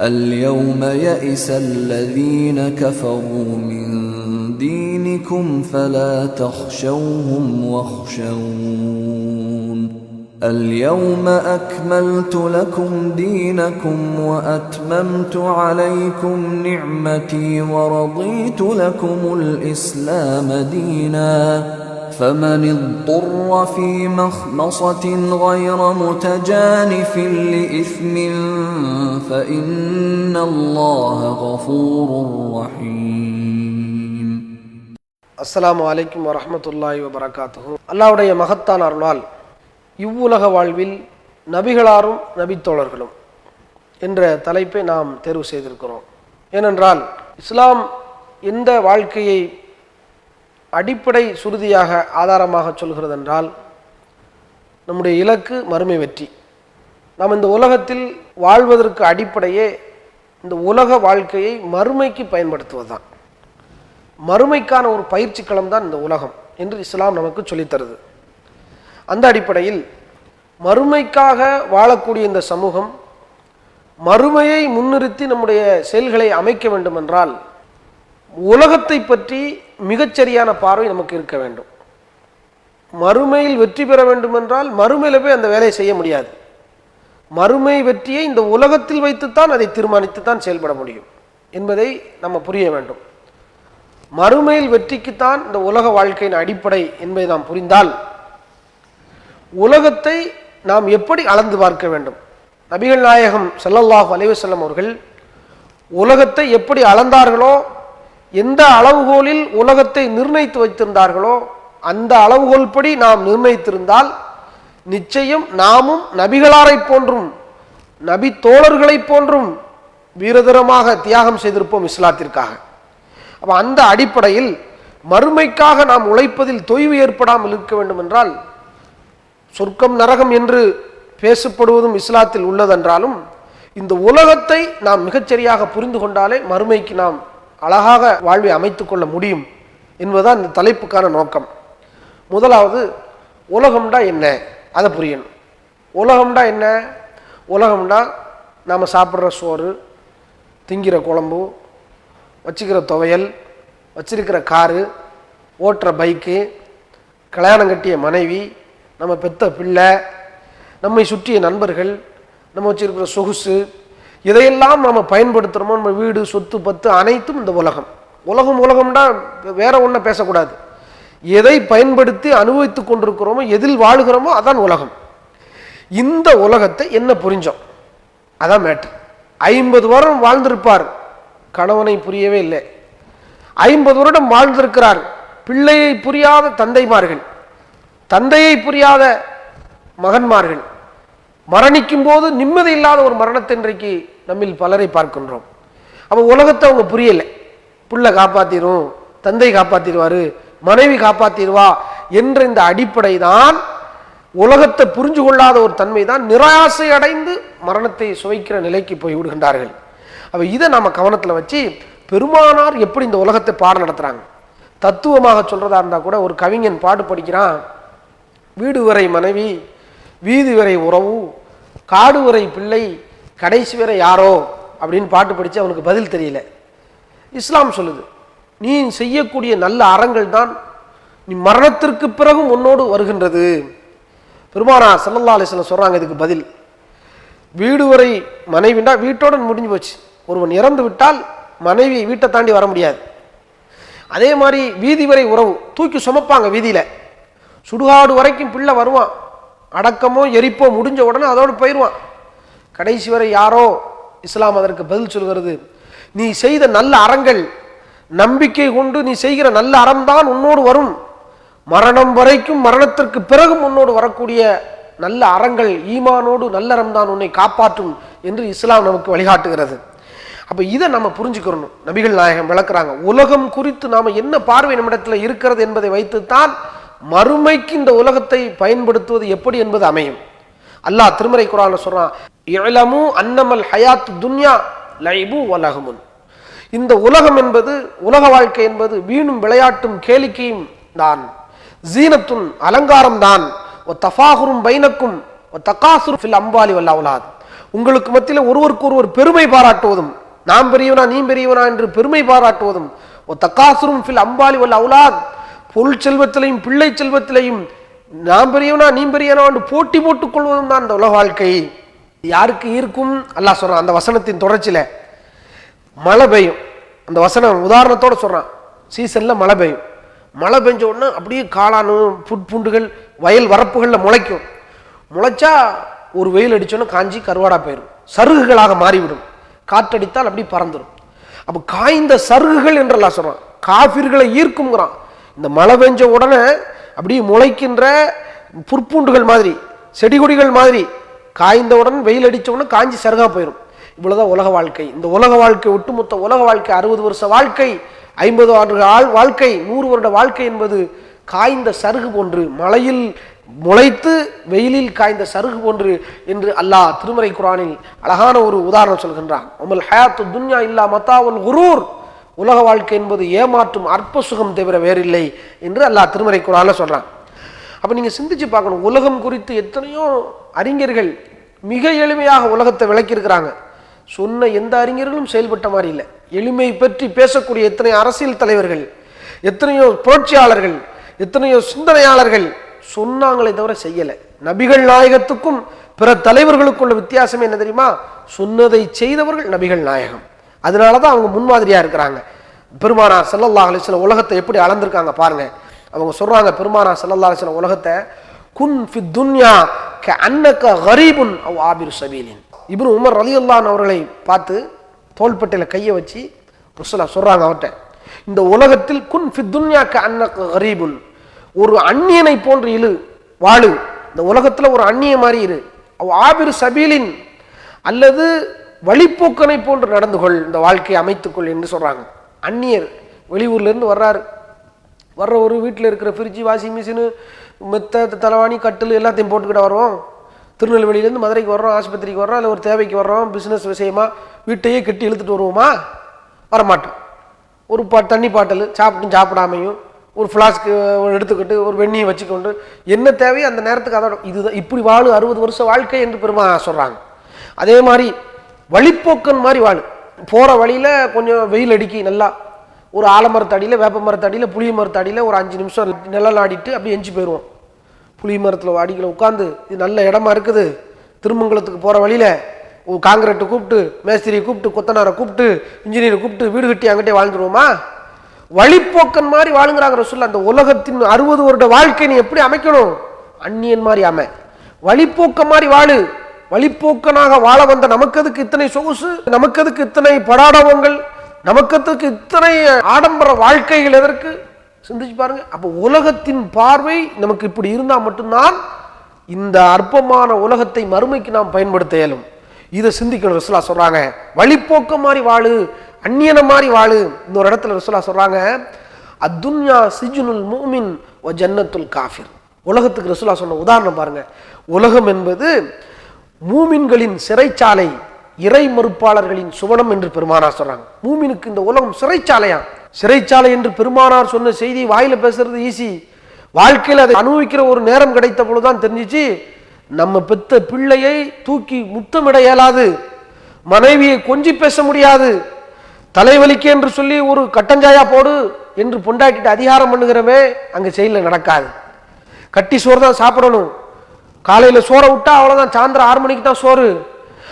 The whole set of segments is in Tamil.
اليوم يئس الذين كفروا من دينكم فلا تخشوهم واخشون. اليوم أكملت لكم دينكم وأتممت عليكم نعمتي ورضيت لكم الإسلام دينا. فمن اضطر في مخمصة غير متجانف لإثم فإن الله غفور رحيم அஸ்ஸலாமு அலைக்கும் வரஹ்மத்துல்லாஹி வபரகாத்துஹு அல்லாஹ்வுடைய மகத்தான அருளால் இவ்வுலக வாழ்வில் நபிகளாரும் நபித்தோழர்களும் என்ற தலைப்பை நாம் தேர்வு செய்திருக்கிறோம் ஏனென்றால் இஸ்லாம் எந்த வாழ்க்கையை அடிப்படை சுருதியாக ஆதாரமாக சொல்கிறது என்றால் நம்முடைய இலக்கு மறுமை வெற்றி. நாம் இந்த உலகத்தில் வாழ்வதற்கு அடிப்படையே இந்த உலக வாழ்க்கையை மறுமைக்கு பயன்படுத்துவதுதான். மறுமைக்கான ஒரு பயிற்சி களம் தான் இந்த உலகம் என்று இஸ்லாம் நமக்கு சொல்லித் தருது. அந்த அடிப்படையில் மறுமைக்காக வாழக்கூடிய இந்த சமூகம் மறுமையை முன்னிறுத்தி நம்முடைய செயல்களை அமைக்க வேண்டும் என்றால் உலகத்தை பற்றி மிகச்சரியான பார்வை நமக்கு இருக்க வேண்டும். மறுமையில் வெற்றி பெற வேண்டும் என்றால் மறுமையில் போய் அந்த வேலையை செய்ய முடியாது. மறுமை வெற்றியை இந்த உலகத்தில் வைத்துத்தான் அதை தீர்மானித்து தான் செயல்பட முடியும் என்பதை நம்ம புரிய வேண்டும். மறுமையில் வெற்றிக்குத்தான் இந்த உலக வாழ்க்கையின் அடிப்படை என்பதை நாம் புரிந்தால் உலகத்தை நாம் எப்படி அளந்து பார்க்க வேண்டும்? நபிகள் நாயகம் செல்லல்லாஹு அலைவசல்லம் அவர்கள் உலகத்தை எப்படி அளந்தார்களோ எந்த அளவுகோலில் உலகத்தை நிர்ணயித்து வைத்திருந்தார்களோ அந்த அளவுகோல் படி நாம் நிர்ணயித்திருந்தால் நிச்சயம் நாமும் நபிகளாரைப் போன்றும் நபி தோழர்களைப் போன்றும் வீரதரமாக தியாகம் செய்திருப்போம் இஸ்லாத்திற்காக. அப்போ அந்த அடிப்படையில் மறுமைக்காக நாம் உழைப்பதில் தொய்வு ஏற்படாமல் இருக்க வேண்டும் என்றால் சொர்க்கம் நரகம் என்று பேசப்படுவதும் இஸ்லாத்தில் உள்ளதென்றாலும் இந்த உலகத்தை நாம் மிகச்சரியாக புரிந்து கொண்டாலே மறுமைக்கு நாம் அழகாக வாழ்வை அமைத்து கொள்ள முடியும் என்பதுதான் இந்த தலைப்புக்கான நோக்கம். முதலாவது உலகம்டா என்ன? அதை புரியணும். உலகம்டா என்ன? உலகம்டா நாம் சாப்பிட்ற சோறு திங்கிற குழம்பு வச்சுக்கிற துவையல் வச்சிருக்கிற காரு ஓட்டுற பைக்கு கல்யாணம் கட்டிய மனைவி நம்ம பெத்த பிள்ளை நம்மை சுற்றிய நண்பர்கள் நம்ம வச்சுருக்கிற சொகுசு இதையெல்லாம் நம்ம பயன்படுத்துகிறோமோ நம்ம வீடு சொத்து பத்து அனைத்தும் இந்த உலகம். உலகம் உலகம்னா வேற ஒன்றை பேசக்கூடாது. எதை பயன்படுத்தி அனுபவித்துக் கொண்டிருக்கிறோமோ எதில் வாழுகிறோமோ அதான் உலகம். இந்த உலகத்தை என்ன புரிஞ்சோம்? அதான் மேட்ரு ஐம்பது வருடம் வாழ்ந்திருப்பார். கணவனை புரியவே இல்லை. ஐம்பது வருடம் வாழ்ந்திருக்கிறார். பிள்ளையை புரியாத தந்தைமார்கள். தந்தையை புரியாத மகன்மார்கள். மரணிக்கும் போது நிம்மதி இல்லாத ஒரு மரணத்தை இன்றைக்கு நம்மில் பலரை பார்க்கின்றோம். அப்போ உலகத்தை அவங்க புரியலை. புள்ள காப்பாத்திரும் தந்தை காப்பாத்திடுவாரு மனைவி காப்பாத்திடுவா என்ற இந்த அடிப்படை தான் உலகத்தை புரிஞ்சு கொள்ளாத ஒரு தன்மை தான் நிராசை அடைந்து மரணத்தை சுவைக்கிற நிலைக்கு போய் விடுகின்றார்கள். அப்ப இதை நம்ம கவனத்தில் வச்சு பெருமானார் எப்படி இந்த உலகத்தை பாடம் நடத்துறாங்க? தத்துவமாக சொல்றதா இருந்தா கூட ஒரு கவிஞன் பாட்டு படிக்கிறான். வீடு வரை மனைவி வீதி வரை உறவு காடு வரை பிள்ளை கடைசி வரை யாரோ அப்படின்னு பாட்டு படித்து அவனுக்கு பதில் தெரியல. இஸ்லாம் சொல்லுது நீ செய்யக்கூடிய நல்ல அறங்கள் தான் நீ மரணத்திற்கு பிறகும் உன்னோடு வருகின்றது. பெருமானா சல்லல்லா அலிஸ்லாம் சொல்கிறாங்க இதுக்கு பதில். வீடு வரை மனைவிண்டா வீட்டோட முடிஞ்சு போச்சு. ஒருவன் இறந்து விட்டால் மனைவி வீட்டை தாண்டி வர முடியாது. அதே மாதிரி வீதி வரை உறவு தூக்கி சுமப்பாங்க வீதியில். சுடுகாடு வரைக்கும் பிள்ளை வருவான். அடக்கமோ எரிப்போ முடிஞ்ச உடனே அதோடு போயிடுவான். கடைசி வரை யாரோ இஸ்லாம் அதற்கு பதில் சொல்கிறது நீ செய்த நல்ல அறங்கள் நம்பிக்கை கொண்டு நீ செய்கிற நல்ல அறம்தான் உன்னோடு வரும். மரணம் வரைக்கும் மரணத்திற்கு பிறகும் உன்னோடு வரக்கூடிய நல்ல அறங்கள் ஈமானோடு நல்லறம் தான் உன்னை காப்பாற்றும் என்று இஸ்லாம் நமக்கு வழிகாட்டுகிறது. அப்போ இதை நம்ம புரிஞ்சுக்கிறணும் நபிகள் நாயகம் விளக்குறாங்க உலகம் குறித்து நாம் என்ன பார்வை நம்மிடத்தில் இருக்கிறது என்பதை வைத்துத்தான் மறுமைக்கு இந்த உலகத்தை பயன்படுத்துவது எப்படி என்பது அமையும். அல்லாஹ் திருமறை குரான்ல சொல்றான் இளமு அன்னமல் ஹயாத் துன்யா லைபு வலகமுன் இந்த உலகம் என்பது உலக வாழ்க்கை என்பது வீணும் விளையாட்டும் கேளிக்கையும் தான். ஜீனத்தும் அலங்காரம் தான். தஃபாகுரும் பைனக்கும் ஒ ஃபில் அம்பாலி வல்லாவுலாத் உங்களுக்கு மத்தியில் ஒருவருக்கு ஒருவர் பெருமை பாராட்டுவதும் நாம் பெரியவனா நீ பெரியவனா என்று பெருமை பாராட்டுவதும் ஓ தக்காசுரும் ஃபில் அம்பாலி வல்ல அவுலாத். பொருள் செல்வத்திலையும் பிள்ளை செல்வத்திலையும் நான் பெரியவனா நீ பெரியவனா என்று போட்டி போட்டுக் கொள்வதும் தான் இந்த உலக வாழ்க்கை. யாருக்கு இருக்கும் அல்லா சொல்றான் அந்த வசனத்தின் தொடர்ச்சியில மழை பெய்யும். அந்த வசனம் உதாரணத்தோட சொல்றான் சீசன்ல மழை பெய்யும். மழை பெஞ்ச உடனே அப்படியே காளானும் புட்புண்டுகள் வயல் வரப்புகளில் முளைக்கும். முளைச்சா ஒரு வெயில் அடிச்சோன்னா காஞ்சி கருவாடா போயிடும் சருகுகளாக மாறிவிடும். காற்றடித்தால் அப்படி பறந்துடும் அப்போ காய்ந்த சருகுகள் என்றெல்லாம் சொல்றான். காபிர்களை ஈர்க்குங்கிறான் இந்த மழை பெஞ்ச உடனே அப்படியே முளைக்கின்ற புற்பூண்டுகள் மாதிரி செடி கொடிகள் மாதிரி காய்ந்தவுடன் வெயில் அடித்தவுடனே உடனே காஞ்சி சருகா போயிடும் இவ்வளோதான் உலக வாழ்க்கை. இந்த உலக வாழ்க்கை ஒட்டுமொத்த உலக வாழ்க்கை அறுபது வருஷ வாழ்க்கை ஐம்பது ஆண்டு ஆள் வாழ்க்கை நூறு வருட வாழ்க்கை என்பது காய்ந்த சருகு போன்று மழையில் முளைத்து வெயிலில் காய்ந்த சருகு போன்று என்று அல்லாஹ் திருமறை குரானில் அழகான ஒரு உதாரணம் சொல்கின்றான். உமல் ஹயாத்து துன்யா இல்லா மத்தா உன் குரூர். உலக வாழ்க்கை என்பது ஏமாற்றும் அற்ப சுகம் தவிர வேறில்லை என்று அல்லாஹ் திருமறை குரான்ல சொல்கிறான் அப்போ நீங்கள் சிந்திச்சு பார்க்கணும். உலகம் குறித்து எத்தனையோ அறிஞர்கள் மிக எளிமையாக உலகத்தை விளக்கியிருக்கிறாங்க. சொன்ன எந்த அறிஞர்களும் செயல்பட்ட மாதிரி இல்லை. எளிமை பற்றி பேசக்கூடிய எத்தனை அரசியல் தலைவர்கள் எத்தனையோ புரட்சியாளர்கள் எத்தனையோ சிந்தனையாளர்கள் சொன்னாங்களே தவிர செய்யலை. நபிகள் நாயகத்துக்கும் பிற தலைவர்களுக்குள்ள வித்தியாசம் என்ன தெரியுமா? சொன்னதை செய்தவர்கள் நபிகள் நாயகம். அதனால தான் அவங்க முன்மாதிரியாக இருக்கிறாங்க. பெருமானா செல்லல்லா அலைஹி உலகத்தை எப்படி அளந்திருக்காங்க பாருங்க. அவங்க சொல்றாங்க பெருமானா செல்லல்லா அலைஹி உலகத்தை குன் ஃபி துன்யா க அன்னக்க ஹரீபுன் அவ் ஆபிரு சபீலின். இப்னு உமர் ரலி அல்லான் அவர்களை பார்த்து தோள்பட்டையில் கையை வச்சு ரசூலா சொல்றாங்க அவர்கிட்ட இந்த உலகத்தில் குன் ஃபி துன்யா க அன்னக்க ஹரீபுன் ஒரு அந்நியனை போன்று இழு வாழு. இந்த உலகத்தில் ஒரு அந்நிய மாதிரி இரு. அவ் ஆபிரு சபீலின். அல்லது வழிப்போக்கனை போன்று நடந்து கொள் இந்த வாழ்க்கையை அமைத்துக்கொள் என்று சொல்கிறாங்க அந்நியர் வெளியூர்லேருந்து வர்றாரு. வர்ற ஒரு வீட்டில் இருக்கிற ஃப்ரிட்ஜு வாஷிங் மிஷினு மெத்த தலைவாணி கட்டில் எல்லாத்தையும் போட்டுக்கிட்ட வரோம் திருநெல்வேலியிலேருந்து மதுரைக்கு வர்றோம் ஆஸ்பத்திரிக்கு வர்றோம் இல்லை ஒரு தேவைக்கு வர்றோம் பிஸ்னஸ் விஷயமா வீட்டையே கட்டி இழுத்துட்டு வருவோமா? வரமாட்டோம். ஒரு பா தண்ணி பாட்டில் சாப்பிட்டும் சாப்பிடாமையும் ஒரு ஃப்ளாஸ்க்கு எடுத்துக்கிட்டு ஒரு வெண்ணியை வச்சுக்கொண்டு என்ன தேவையோ அந்த நேரத்துக்கு அதோட இதுதான் இப்படி வாழும் அறுபது வருஷம் வாழ்க்கை என்று பெருமா சொல்கிறாங்க அதே மாதிரி வழிப்போக்கன் மாதிரி வாழு. போகிற வழியில் கொஞ்சம் வெயில் அடிக்கி நல்லா ஒரு ஆலமரத்தடியில் வேப்ப மரத்தடியில் புளிய மரத்தடியில் ஒரு அஞ்சு நிமிஷம் நிழல் ஆடிட்டு அப்படியே எஞ்சி போயிடுவோம் புளிய மரத்தில் அடிக்கல உட்காந்து இது நல்ல இடமா இருக்குது. திருமங்கலத்துக்கு போகிற வழியில் காங்கிரீட்டை கூப்பிட்டு மேஸ்திரியை கூப்பிட்டு கொத்தனாரை கூப்பிட்டு இன்ஜினியரை கூப்பிட்டு வீடு கட்டி அங்கிட்டே வாழ்ந்துருவோமா? வழிப்போக்கன் மாதிரி வாழுங்கிறாங்க ரசூல்லா அந்த உலகத்தின் அறுபது வருட வாழ்க்கை நீ எப்படி அமைக்கணும்? அந்நியன் மாதிரி அமை வழிப்போக்க மாதிரி வாழு. வழிப்போக்கனாக வாழ வந்த நமக்கதுக்கு இத்தனை சொகுசு? நமக்கதுக்கு இத்தனை படாடவங்கள்? நமக்கத்துக்கு இத்தனை ஆடம்பர வாழ்க்கைகள் எதற்கு? சிந்திச்சு பாருங்க. அப்போ உலகத்தின் பார்வை நமக்கு இப்படி இருந்தால் மட்டும்தான் இந்த அற்பமான உலகத்தை மறுமைக்கு நாம் பயன்படுத்த இயலும். இதை சிந்திக்கணும் ரசுல்லா சொல்றாங்க. வழிப்போக்க மாதிரி வாழு அந்நியன மாதிரி வாழு. இன்னொரு இடத்துல ரசுல்லா சொல்றாங்க அத்துன்யா சிஜுனுல் மூமின் ஓ ஜன்னத்துல் காஃபிர். உலகத்துக்கு ரசுல்லா சொன்ன உதாரணம் பாருங்க. உலகம் என்பது மூமின்களின் சிறைச்சாலை இறை மறுப்பாளர்களின் சுவனம் என்று பெருமானார் சொல்றாங்க. மூமினுக்கு இந்த உலகம் சிறைச்சாலையா? சிறைச்சாலை என்று பெருமானார் சொன்ன செய்தி வாயில பேசுறது ஈஸி வாழ்க்கையில் அதை அனுபவிக்கிற ஒரு நேரம் கிடைத்த பொழுதுதான் தெரிஞ்சிச்சு நம்ம பெத்த பிள்ளையை தூக்கி முத்தமிட இயலாது மனைவியை கொஞ்சி பேச முடியாது தலைவலிக்கு என்று சொல்லி ஒரு கட்டஞ்சாயா போடு என்று பொண்டாட்டிட்டு அதிகாரம் பண்ணுகிறவே அங்கே செயலில் நடக்காது. கட்டி சோறு தான் சாப்பிடணும். காலையில் சோறை விட்டா அவ்வளோதான் சாயந்தரம் ஆறு மணிக்கு தான் சோறு.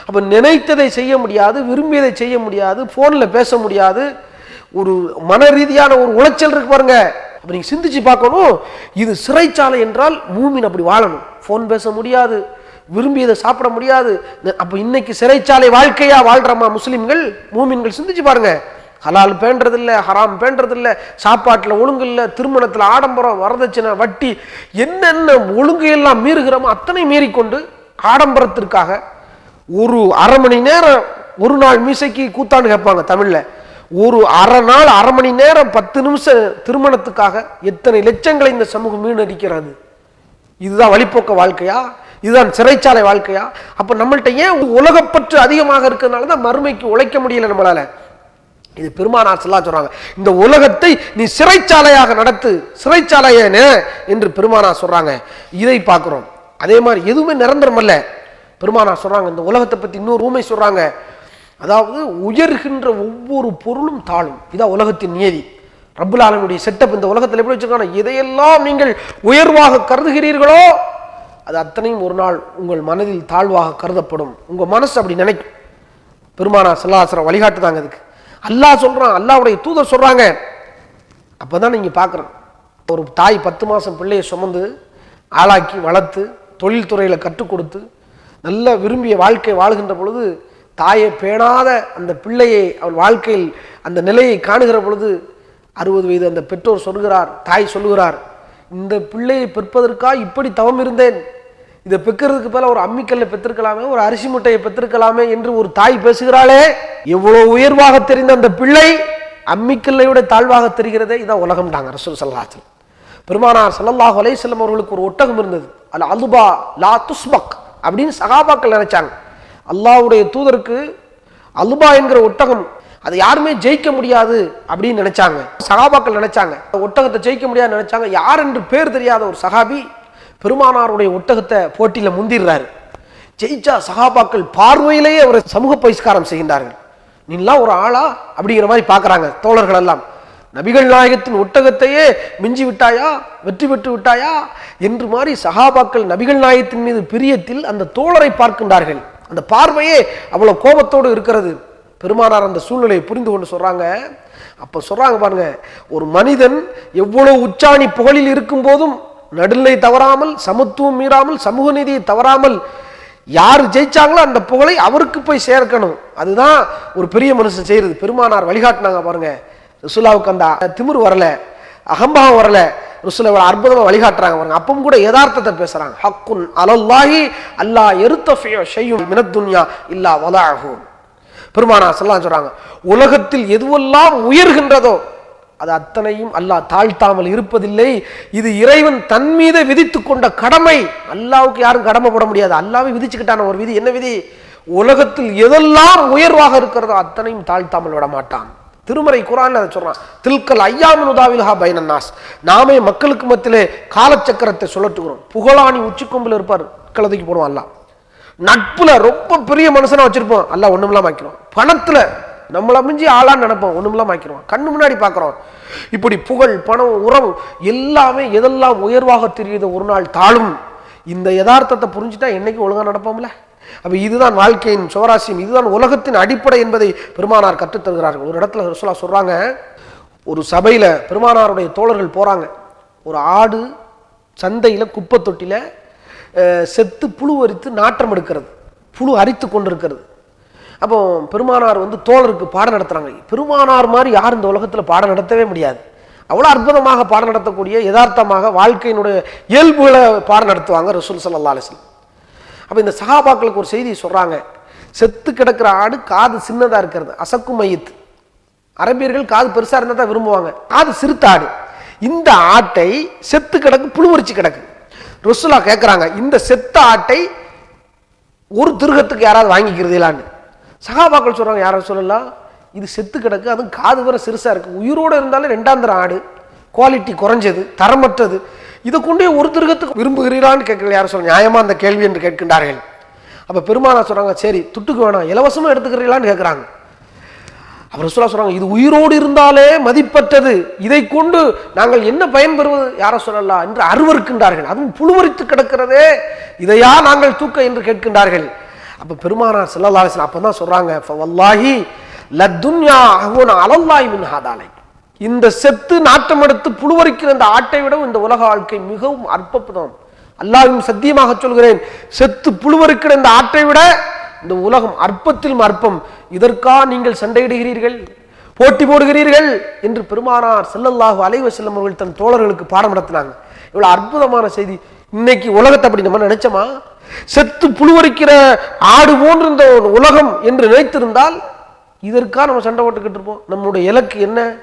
அப்போ நினைத்ததை செய்ய முடியாது விரும்பியதை செய்ய முடியாது ஃபோனில் பேச முடியாது. ஒரு மன ரீதியான ஒரு உளைச்சல் இருக்கு பாருங்க. அப்போ நீங்கள் சிந்திச்சு பார்க்கணும் இது சிறைச்சாலை என்றால் மூமின் அப்படி வாழணும். ஃபோன் பேச முடியாது விரும்பியதை சாப்பிட முடியாது. அப்போ இன்னைக்கு சிறைச்சாலை வாழ்க்கையாக வாழ்றமா முஸ்லீம்கள்? மூமின்கள் சிந்திச்சு பாருங்கள் ஹலால் பேண்டதில்லை ஹராம் பேண்டதில்லை சாப்பாட்டில் ஒழுங்கு இல்லை திருமணத்தில் ஆடம்பரம் வரதட்சணை வட்டி என்னென்ன ஒழுங்கு எல்லாம் மீறுகிறோமோ அத்தனை மீறிக்கொண்டு ஆடம்பரத்திற்காக ஒரு அரை மணி நேரம் ஒரு நாள் மீசைக்கு கூத்தான்னு கேட்பாங்க தமிழில். ஒரு அரை நாள் அரை மணி நேரம் பத்து நிமிஷம் திருமணத்துக்காக எத்தனை லட்சங்களை இந்த சமூகம் மீனடிக்கிறது இதுதான் வழிப்போக்க வாழ்க்கையா? இதுதான் சிறைச்சாலை வாழ்க்கையா? அப்போ நம்மள்ட்ட ஏன் உலகப்பற்று அதிகமாக இருக்கிறதுனால தான் மறுமைக்கு உழைக்க முடியல நம்மளால்? இது பெருமானார் சொல்லா சொல்றாங்க இந்த உலகத்தை நீ சிறைச்சாலையாக நடத்து சிறைச்சாலையேனே என்று பெருமானார் சொல்றாங்க. இதை பார்க்கிறோம். அதே மாதிரி எதுவுமே நிரந்தரம் அல்ல. பெருமானார் சொல்றாங்க இந்த உலகத்தை பத்தி இன்னொரு ஊமை சொல்றாங்க. அதாவது உயர்கின்ற ஒவ்வொரு பொருளும் தாழும். இதான் உலகத்தின் நியதி. ரபுலாலனுடைய செட்டப் இந்த உலகத்தில் எப்படி வச்சிருக்காங்க? எதையெல்லாம் நீங்கள் உயர்வாக கருதுகிறீர்களோ அது அத்தனையும் ஒரு நாள் உங்கள் மனதில் தாழ்வாக கருதப்படும். உங்கள் மனசு அப்படி நினைக்கும். பெருமானா சல்லாசரம் வழிகாட்டுதாங்க அதுக்கு. அல்லாஹ் சொல்கிறான் அல்லாவுடைய தூதர் சொல்கிறாங்க அப்போ தான் நீங்கள் பார்க்குறோம். ஒரு தாய் பத்து மாதம் பிள்ளையை சுமந்து ஆளாக்கி வளர்த்து தொழில்துறையில் கற்றுக் கொடுத்து நல்ல விரும்பிய வாழ்க்கை வாழ்கின்ற பொழுது தாயை பேணாத அந்த பிள்ளையை அவள் வாழ்க்கையில் அந்த நிலையை காணுகிற பொழுது அறுபது வயது அந்த பெற்றோர் சொல்கிறார் தாய் சொல்லுகிறார் இந்த பிள்ளையை பிற்பதற்காக இப்படி தவம் இருந்தேன். இதை பெக்கிறதுக்கு பதிலா ஒரு அம்மிக்கல்லை பெற்றிருக்கலாமே ஒரு அரிசி முட்டையை பெற்றிருக்கலாமே என்று ஒரு தாய் பேசுகிறாளே. எவ்வளவு உயர்வாக தெரிந்த அந்த பிள்ளை அம்மிக்கல்லையோட தாழ்வாக தெரிகிறதே இதான் உலகம்டாங்க ரசூல் சல்லாஹல் பெருமானார் சல்லாஹ் அலைஹி அவர்களுக்கு ஒரு ஒட்டகம் இருந்தது. அல்ல அலுபா லா துஸ்பக் அப்படின்னு சகாபாக்கள் நினைச்சாங்க. அல்லாஹ்வுடைய தூதருக்கு அலுபா என்கிற ஒட்டகம் அதை யாருமே ஜெயிக்க முடியாது அப்படின்னு நினைச்சாங்க. சகாபாக்கள் நினைச்சாங்க. ஒட்டகத்தை ஜெயிக்க முடியாது நினைச்சாங்க. யார் என்று பேர் தெரியாத ஒரு சகாபி பெருமானாருடைய ஒட்டகத்தை போட்டியில் முந்திடுறாரு. ஜெயிச்சா சகாபாக்கள் பார்வையிலேயே அவரை சமூக பகிஷ்காரம் செய்கின்றார்கள். நீலாம் ஒரு ஆளா? அப்படிங்கிற மாதிரி பார்க்குறாங்க தோழர்கள் எல்லாம். நபிகள் நாயகத்தின் ஒட்டகத்தையே மிஞ்சி விட்டாயா? வெற்றி பெற்று விட்டாயா? என்று மாதிரி சகாபாக்கள் நபிகள் நாயகத்தின் மீது பிரியத்தில் அந்த தோழரை பார்க்கின்றார்கள். அந்த பார்வையே அவ்வளவு கோபத்தோடு இருக்கிறது. பெருமானார் அந்த சூழ்நிலையை புரிந்து கொண்டு சொல்றாங்க. அப்ப சொல்றாங்க பாருங்க ஒரு மனிதன் எவ்வளவு உச்சாணி புகழில் இருக்கும் போதும் நடுநிலை தவறாமல் சமத்துவம் மீறாமல் சமூக நீதியை தவறாமல் யார் ஜெயிச்சாங்களோ அந்த புகழை அவருக்கு போய் சேர்க்கணும். அதுதான் ஒரு பெரிய மனுஷன் செய்யறது. பெருமானார் வழிகாட்டினாங்க பாருங்க. ருசுலாவுக்கு அந்த திமிர் வரல அகம்பாவம் வரல. ருசுல அற்புதமாக வழிகாட்டுறாங்க பாருங்க. அப்பவும் கூட யதார்த்தத்தை பேசுறாங்க. ஹக்குன் அலல்லாஹி அல்லாஹ் எருத்த செய்யும் மினத்துன்யா இல்லா வலாகும் பெருமானார் சொல்லலாம் சொல்றாங்க. உலகத்தில் எதுவெல்லாம் உயர்கின்றதோ அது அத்தனையும் அல்லாஹ் தாழ்த்தாமல் இருப்பதில்லை. இது இறைவன் தன் மீது விதித்து கொண்ட கடமை. அல்லாவுக்கு யாரும் கடமை போட முடியாது. அல்லாவே விதிச்சுக்கிட்டான ஒரு விதி. என்ன விதி? உலகத்தில் எதெல்லாம் உயர்வாக இருக்கிறதோ அத்தனையும் தாழ்த்தாமல் விட மாட்டான். திருமறை குரான் அதை சொல்றான். தில்கல் ஐயாமன் உதாவில்ஹா பைனன்னாஸ். நாமே மக்களுக்கு மத்தியிலே காலச்சக்கரத்தை சுழட்டுகிறோம் புகழாணி உச்சிக்கொம்பில் இருப்பார். கழுதைக்கு போடுவான் அல்லாஹ். நட்புல ரொம்ப பெரிய மனுஷனா வச்சிருப்போம். அல்ல ஒண்ணுமில்லாம வைக்கிறோம் பணத்துல நம்மளை மிஞ்சி ஆளான்னு நினைப்போம். ஒன்றுமெல்லாம் ஆக்கிறோம் கண்ணு முன்னாடி பார்க்குறோம். இப்படி புகழ் பணம் உறவு எல்லாமே எதெல்லாம் உயர்வாக தெரியுது ஒரு நாள் தாழும். இந்த யதார்த்தத்தை புரிஞ்சுட்டா என்னைக்கு ஒழுங்காக நடப்போம்ல? அப்போ இதுதான் வாழ்க்கையின் சுவராசியம். இதுதான் உலகத்தின் அடிப்படை என்பதை பெருமானார் கற்றுத்தருகிறார்கள் ஒரு இடத்துல ரசூலா சொல்கிறாங்க ஒரு சபையில் பெருமானாருடைய தோழர்கள் போகிறாங்க ஒரு ஆடு சந்தையில் குப்பை தொட்டியில் செத்து புழு அரித்து நாற்றம் எடுக்கிறது. புழு அரித்து கொண்டிருக்கிறது. அப்போ பெருமானார் வந்து தோழருக்கு பாடம் நடத்துகிறாங்க பெருமானார் மாதிரி யார் இந்த உலகத்தில் பாடம் நடத்தவே முடியாது. அவ்வளோ அற்புதமாக பாடம் நடத்தக்கூடிய யதார்த்தமாக வாழ்க்கையினுடைய இயல்புகளை பாடம் நடத்துவாங்க ரசூல் சல்லா அலிஸ்லாம் அப்போ இந்த சகாபாக்களுக்கு ஒரு செய்தி சொல்கிறாங்க செத்து கிடக்கிற ஆடு காது சின்னதாக இருக்கிறது. அசக்கு மையத்து. அரபியர்கள் காது பெருசாக இருந்தால் தான் விரும்புவாங்க. காது சிறுத்த ஆடு. இந்த ஆட்டை செத்து கிடக்கு புழுவரிச்சு கிடக்கு. ருசுலா கேட்குறாங்க இந்த செத்த ஆட்டை ஒரு திருகத்துக்கு யாராவது வாங்கிக்கிறதுலான்னு. சகாபாக்கள் சொல்கிறாங்க யாரும் சொல்லலாம் இது செத்து கிடக்கு அதுவும் காது வர சிறுசாக இருக்குது உயிரோடு இருந்தாலும் ரெண்டாந்திரம் ஆடு. குவாலிட்டி குறைஞ்சது தரமற்றது. இதை கொண்டே ஒரு திருகத்துக்கு விரும்புகிறீரான்னு கேட்கல யாரும் சொல்ல நியாயமாக அந்த கேள்வி என்று கேட்கின்றார்கள். அப்போ பெருமானா சொல்கிறாங்க சரி துட்டுக்கு வேணாம் இலவசமாக எடுத்துக்கிறீங்களான்னு கேட்குறாங்க. அவர் சொல்ல சொல்கிறாங்க இது உயிரோடு இருந்தாலே மதிப்பற்றது. இதை கொண்டு நாங்கள் என்ன பயன்பெறுவது யாரை சொல்லலாம் என்று அருவருக்கின்றார்கள். அதுவும் புழுவரித்து கிடக்கிறதே இதையா நாங்கள் தூக்க என்று கேட்கின்றார்கள். அப்ப பெருமானார் செல்லல்லாசன் அப்பதான் சொல்றாங்க வல்லாஹி லத்துன்யா அஹுன அலல்லாஹி மின் ஹாதாலை. இந்த செத்து நாட்டம் எடுத்து புழுவரிக்கிற இந்த ஆட்டை விட இந்த உலக வாழ்க்கை மிகவும் அற்புதம். அல்லாவும் சத்தியமாக சொல்கிறேன் செத்து புழுவருக்கிற இந்த ஆட்டை விட இந்த உலகம் அற்பத்திலும் அற்பம். இதற்கா நீங்கள் சண்டையிடுகிறீர்கள்? போட்டி போடுகிறீர்கள்? என்று பெருமானார் செல்லல்லாஹு அலைவ செல்லம் அவர்கள் தன் தோழர்களுக்கு பாடம் நடத்தினாங்க. இவ்வளவு அற்புதமான செய்தி. இன்னைக்கு உலகத்தை அப்படி நம்ம நினைச்சோமா? செத்து புழுவரிக்கிற ஆடு போன்று இந்த உலகம் என்று நினைத்திருந்தால் இதற்காக நம்ம சண்டை போட்டுக்கிட்டு இருப்போம். நம்முடைய இலக்கு என்ன?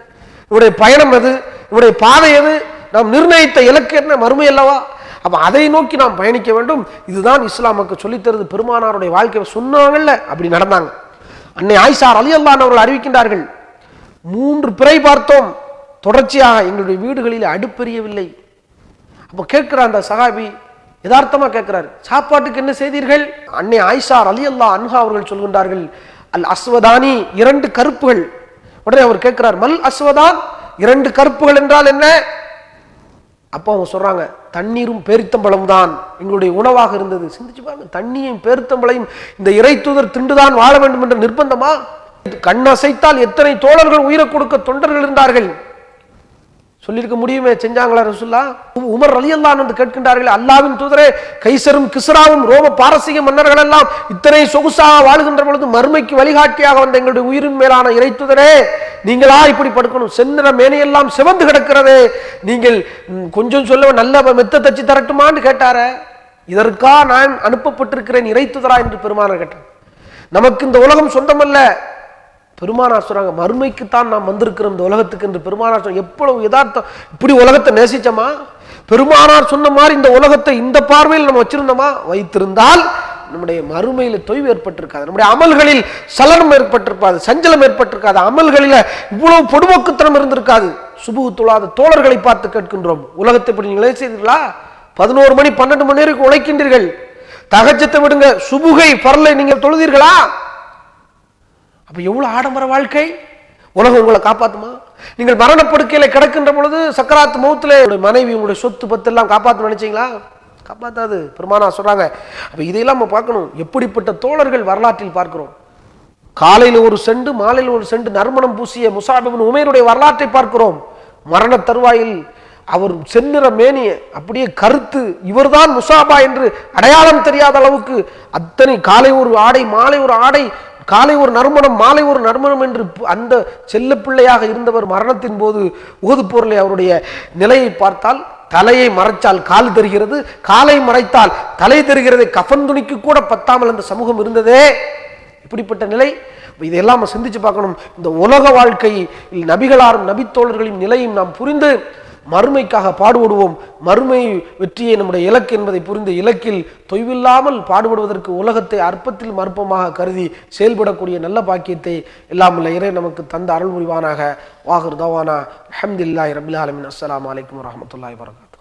இவருடைய பயணம் எது? இவருடைய பாதை எது? நாம் நிர்ணயித்த இலக்கு என்ன? மறுமை அல்லவா? அப்போ அதை நோக்கி நாம் பயணிக்க வேண்டும். இதுதான் இஸ்லாமுக்கு சொல்லித் தருது. பெருமானாருடைய வாழ்க்கையை சொன்னாங்கல்ல அப்படி நடந்தாங்க. அன்னை ஆயிஷார் அலி அல்லான் அவர்கள் அறிவிக்கின்றார்கள். மூன்று பிறை பார்த்தோம். தொடர்ச்சியாக எங்களுடைய வீடுகளில் அடுப்பெரியவில்லை. அப்போ கேட்கிற அந்த சகாபி யதார்த்தமாக கேட்கிறாரு சாப்பாட்டுக்கு என்ன செய்தீர்கள்? அன்னை ஆயிஷா அலி அல்லா அன்ஹா அவர்கள் சொல்கின்றார்கள் அல் அஸ்வதானி இரண்டு கருப்புகள். உடனே அவர் கேட்கிறார் மல் அஸ்வதான் இரண்டு கருப்புகள் என்றால் என்ன? அப்போ அவங்க சொல்றாங்க தண்ணீரும் பேரித்தம்பழம் தான் எங்களுடைய உணவாக இருந்தது. சிந்திச்சு பாருங்க தண்ணியும் பேரித்தம்பளையும் இந்த இறை தூதர் திண்டுதான் வாழ வேண்டும் என்ற நிர்பந்தமா? கண் அசைத்தால் எத்தனை தோழர்கள் உயிரை கொடுக்க தொண்டர்கள் இருந்தார்கள்? சொல்லியிருக்க முடியுமே செஞ்சாங்களா ரசுல்லா உமர் ரலியல்லான் என்று கேட்கின்றார்கள் அல்லாவின் தூதரே கைசரும் கிஸ்ராவும் ரோம பாரசீக மன்னர்கள் எல்லாம் இத்தனை சொகுசாக வாழ்கின்ற பொழுது மறுமைக்கு வழிகாட்டியாக வந்த எங்களுடைய உயிரின் மேலான இறை தூதரே நீங்களா இப்படி படுக்கணும்? செந்தன மேனையெல்லாம் சிவந்து கிடக்கிறது நீங்கள் கொஞ்சம் சொல்ல நல்ல மெத்த தச்சு தரட்டுமான்னு கேட்டாரே. இதற்கா நான் அனுப்பப்பட்டிருக்கிறேன் இறை தூதரா என்று பெருமானார் கேட்டார். நமக்கு இந்த உலகம் சொந்தமல்ல. பெருமானார் சொல்கிறாங்க மறுமைக்குத்தான் நாம் வந்திருக்கிறோம் இந்த உலகத்துக்கு என்று பெருமானார் சொல்றாங்க எவ்வளவு யதார்த்தம் இப்படி உலகத்தை நேசிச்சோமா? பெருமானார் சொன்ன மாதிரி இந்த உலகத்தை இந்த பார்வையில் நம்ம வச்சிருந்தோமா? வைத்திருந்தால் நம்முடைய மறுமையில் தொய்வு ஏற்பட்டிருக்காது நம்முடைய அமல்களில் சலனம் ஏற்பட்டிருக்காது சஞ்சலம் ஏற்பட்டிருக்காது அமல்களில் இவ்வளவு பொடுபோக்குத்தனம் இருந்திருக்காது. சுபு தோழர்களை பார்த்து கேட்கின்றோம் உலகத்தை இப்படி நீங்கள் செய்தீர்களா பதினோரு மணி பன்னெண்டு மணி நேரம் உழைக்கின்றீர்கள். தகச்சத்தை விடுங்க சுபுகை பரலை நீங்கள் தொழுதீர்களா? அப்ப எவ்வளவு ஆடம்பர வாழ்க்கை? உலகம் உங்களை காப்பாத்துமா? நீங்கள் மரணப்படுக்கையில கிடக்கின்ற பொழுது சக்கராத்து மௌத்துல உங்களுடைய மனைவி உங்களுடைய சொத்து பத்து எல்லாம் காப்பாத்து நினைச்சீங்களா? காப்பாத்தாது. பெருமானா சொல்றாங்க. அப்ப இதையெல்லாம் நம்ம பார்க்கணும். எப்படிப்பட்ட தோழர்கள் வரலாற்றில் பார்க்கிறோம். காலையில் ஒரு செண்டு மாலையில் ஒரு செண்டு நறுமணம் பூசிய முசாபிபின் உமேருடைய வரலாற்றை பார்க்கிறோம். மரண தருவாயில் அவர் செந்நிற மேனிய அப்படியே கருத்து இவர்தான் முசாபா என்று அடையாளம் தெரியாத அளவுக்கு அத்தனை காலை ஒரு ஆடை மாலை ஒரு ஆடை காலை ஒரு நறுமணம் மாலை ஒரு நறுமணம் என்று அந்த செல்ல பிள்ளையாக இருந்தவர் மரணத்தின் போது உகது அவருடைய நிலையை பார்த்தால் தலையை மறைச்சால் கால் தெரிகிறது. காலை மறைத்தால் தலை தெரிகிறது கஃன் துணிக்கு கூட பத்தாமல் அந்த சமூகம் இருந்ததே. இப்படிப்பட்ட நிலை. இதையெல்லாம் சிந்திச்சு பார்க்கணும். இந்த உலக வாழ்க்கையில் நபிகளாரும் நபித்தோழர்களின் நிலையும் நாம் புரிந்து மறுமைக்காக பாடுபடுவோம். மறுமை வெற்றியை நம்முடைய இலக்கு என்பதை புரிந்து இலக்கில் தொய்வில்லாமல் பாடுபடுவதற்கு உலகத்தை அற்பத்தில் மர்ப்பமாக கருதி செயல்படக்கூடிய நல்ல பாக்கியத்தை இல்லாமல் இறை நமக்கு தந்த அருள் புரிவானாக. வாகர் தவானா. அஹமதுல்லாஹி ரபில் ஆலமின். அஸ்லாம் வலைக்கம் வரமத்துல்லாய் வரகாத்து